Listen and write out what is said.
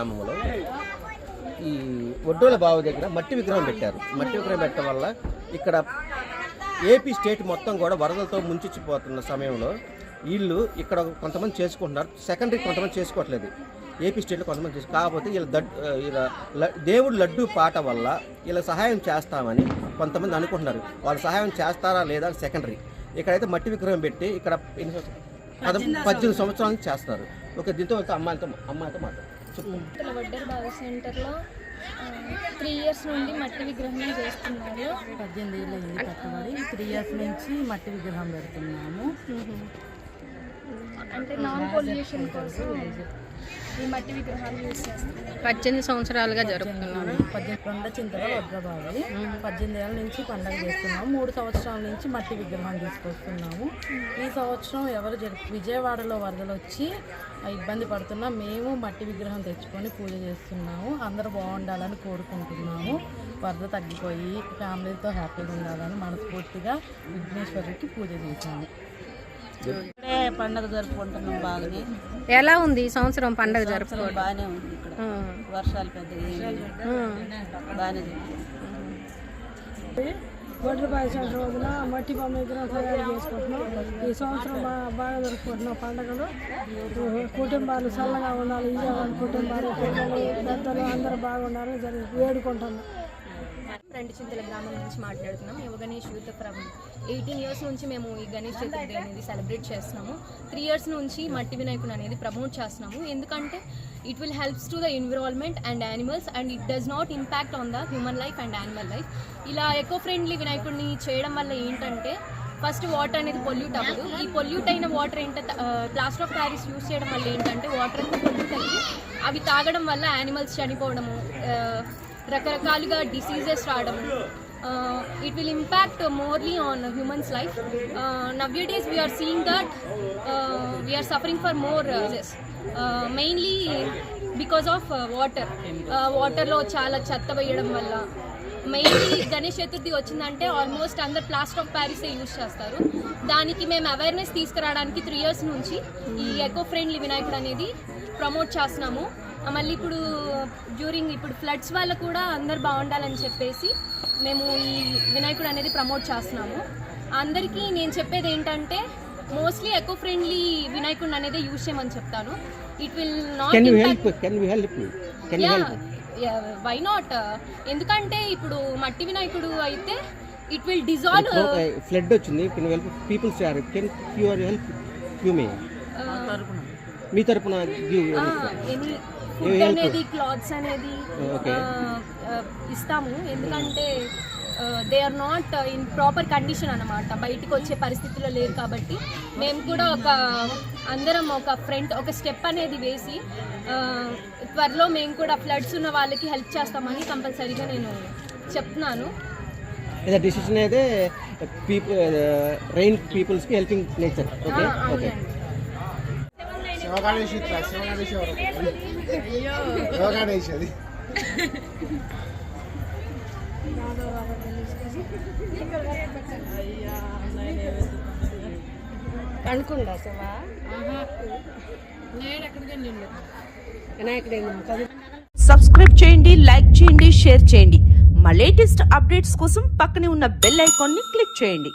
గ్రామంలో ఈ ఒడ్డోల బావి దగ్గర మట్టి విగ్రహం పెట్టారు. మట్టి విగ్రహం పెట్టడం వల్ల ఇక్కడ ఏపీ స్టేట్ మొత్తం కూడా వరదలతో ముంచిచ్చిపోతున్న సమయంలో వీళ్ళు ఇక్కడ కొంతమంది చేసుకుంటున్నారు. సెకండరీ కొంతమంది చేసుకోవట్లేదు. ఏపీ స్టేట్లో కొంతమంది చేసు కాకపోతే వీళ్ళ దడ్ వీళ్ళ దేవుడు లడ్డు పాట వల్ల వీళ్ళ సహాయం చేస్తామని కొంతమంది అనుకుంటున్నారు. వాళ్ళు సహాయం చేస్తారా లేదా సెకండరీ ఇక్కడైతే మట్టి విగ్రహం పెట్టి ఇక్కడ ఎన్ని పద్దెనిమిది సంవత్సరాల నుంచి చేస్తున్నారు. ఒక దీంతో అమ్మాయితో అమ్మాయితో మాట్లాడు. వడ్డర్ బావి సెంటర్లో త్రీ ఇయర్స్ నుండి మట్టి విగ్రహం చేస్తున్నారు. పద్దెనిమిది ఏళ్ళు అయింది కట్టుబడి త్రీ ఇయర్స్ నుంచి మట్టి విగ్రహం పెడుతున్నాము. అంటే నాన్ పొల్యూషన్ కోసం ఈ మట్టి విగ్రహాలు యూజ్ చేస్తున్నారు. పద్దెనిమిది సంవత్సరాలుగా జరుపుతున్నాను పద్దెనిమిది కొండ చింతల వడ్రబావి పద్దెనిమిది ఏళ్ళ నుంచి పండగ చేస్తున్నాము. మూడు సంవత్సరాల నుంచి మట్టి విగ్రహం తీసుకొస్తున్నాము. ఈ సంవత్సరం ఎవరు జరుపు విజయవాడలో వరదలు వచ్చి ఇబ్బంది పడుతున్నా మేము మట్టి విగ్రహం తెచ్చుకొని పూజ చేస్తున్నాము. అందరూ బాగుండాలని కోరుకుంటున్నాము. వరద తగ్గిపోయి ఫ్యామిలీతో హ్యాపీగా ఉండాలని మనస్ఫూర్తిగా విఘ్నేశ్వరుడికి పూజ చేశాము. పండగ జరుపుకుంటున్నాం బాగానే. ఎలా ఉంది ఈ సంవత్సరం పండగ జరుపుకోవడం? బాగానే ఉంది ఇక్కడ. వర్షాలు. ఉమ్. బాగానే గొడ్రపాయ సంవత్సరం రోజున మట్టి బొమ్మ విగ్రహం తయారు చేసుకుంటున్నాం. ఈ సంవత్సరం బాగా బాగా జరుపుకుంటున్నాం పండుగలు. కుటుంబాలు చల్లగా ఉండాలి. విజయవాడ కుటుంబాలు పిల్లలు పెద్దలు అందరూ బాగుండాలని జరిగి వేడుకుంటున్నాం. రెండు చింతల గ్రామం నుంచి మాట్లాడుతున్నాం. Yuva Ganesh youth from eighteen years నుంచి మేము ఈ గణేష్ చతుర్థి అనేది సెలబ్రేట్ చేస్తున్నాము. త్రీ ఇయర్స్ నుంచి మట్టి వినాయకుడు అనేది ప్రమోట్ చేస్తున్నాము. ఎందుకంటే it will helps to the environment and animals and it does not impact on the human life and animal life ఇలా ఎకో ఫ్రెండ్లీ వినాయకుడిని చేయడం వల్ల ఏంటంటే ఫస్ట్ వాటర్ అనేది పొల్యూట్ అవ్వదు. ఈ పొల్యూట్ అయిన వాటర్ ఏంటంటే ప్లాస్టర్ ఆఫ్ ప్యారిస్ యూస్ చేయడం వల్ల ఏంటంటే వాటర్ అంతా పొల్యూట్ అయ్యి అవి తాగడం వల్ల యానిమల్స్ చనిపోవడము రకరకాలుగా డిసీజెస్ రావడం. It will impact morely on humans life nowadays we are seeing that we are suffering for more mainly because of water వాటర్లో చాలా చెత్త వేయడం వల్ల. మెయిన్లీ గణేష్ చతుర్థి వచ్చిందంటే ఆల్మోస్ట్ అందరు ప్లాస్టర్ ఆఫ్ ప్యారిసే యూజ్ చేస్తారు. దానికి మేము అవేర్నెస్ తీసుకురావడానికి త్రీ ఇయర్స్ నుంచి ఈ ఎకో ఫ్రెండ్లీ వినాయకుడు అనేది ప్రమోట్ చేస్తున్నాము. మళ్ళీ ఇప్పుడు డ్యూరింగ్ ఇప్పుడు ఫ్లడ్స్ వల్ల కూడా అందరు బాగుండాలని చెప్పేసి మేము ఈ వినాయకుడు అనేది ప్రమోట్ చేస్తున్నాము. అందరికీ నేను చెప్పేది ఏంటంటే మోస్ట్లీ ఎకో ఫ్రెండ్లీ వినాయకుడు అనేది యూజ్ చేయమని చెప్తాను. It will can you not help can you help can you help why not ఎందుకంటే ఇప్పుడు మట్టి వినాయకుడు అయితే ఇట్ విల్ డిజాల్వ్ ఫ్లడ్ వచ్చింది. Can help peoples or can you or help you may మీ తరపున ఎనీ ఫుడ్ అనేది క్లాత్స్ అనేది Okay. ఆ, ఆ, ఇస్తాము. ఎందుకంటే they are not in proper condition అన్నమాట. బయటికి వచ్చే పరిస్థితిలో లేరు కాబట్టి. మేము కూడా ఒక అందరం ఒక ఫ్రంట్ ఒక స్టెప్ అనేది వేసి ఆ, త్వరలో మేము కూడా ఫ్లడ్స్ ఉన్న వాళ్ళకి హెల్ప్ చేస్తామని కంపల్సరీగా నేను చెప్తున్నాను. డిసిషన్ అయితే people rain పీపుల్స్కి helping nature okay okay Shivaganesh ఇట్లా ఎవరు? అది. అనుకుండా శివా. సబ్స్క్రైబ్ చేయండి లైక్ చేయండి షేర్ చేయండి. మా లేటెస్ట్ అప్డేట్స్ కోసం పక్కనే ఉన్న బెల్ ఐకాన్ని క్లిక్ చేయండి.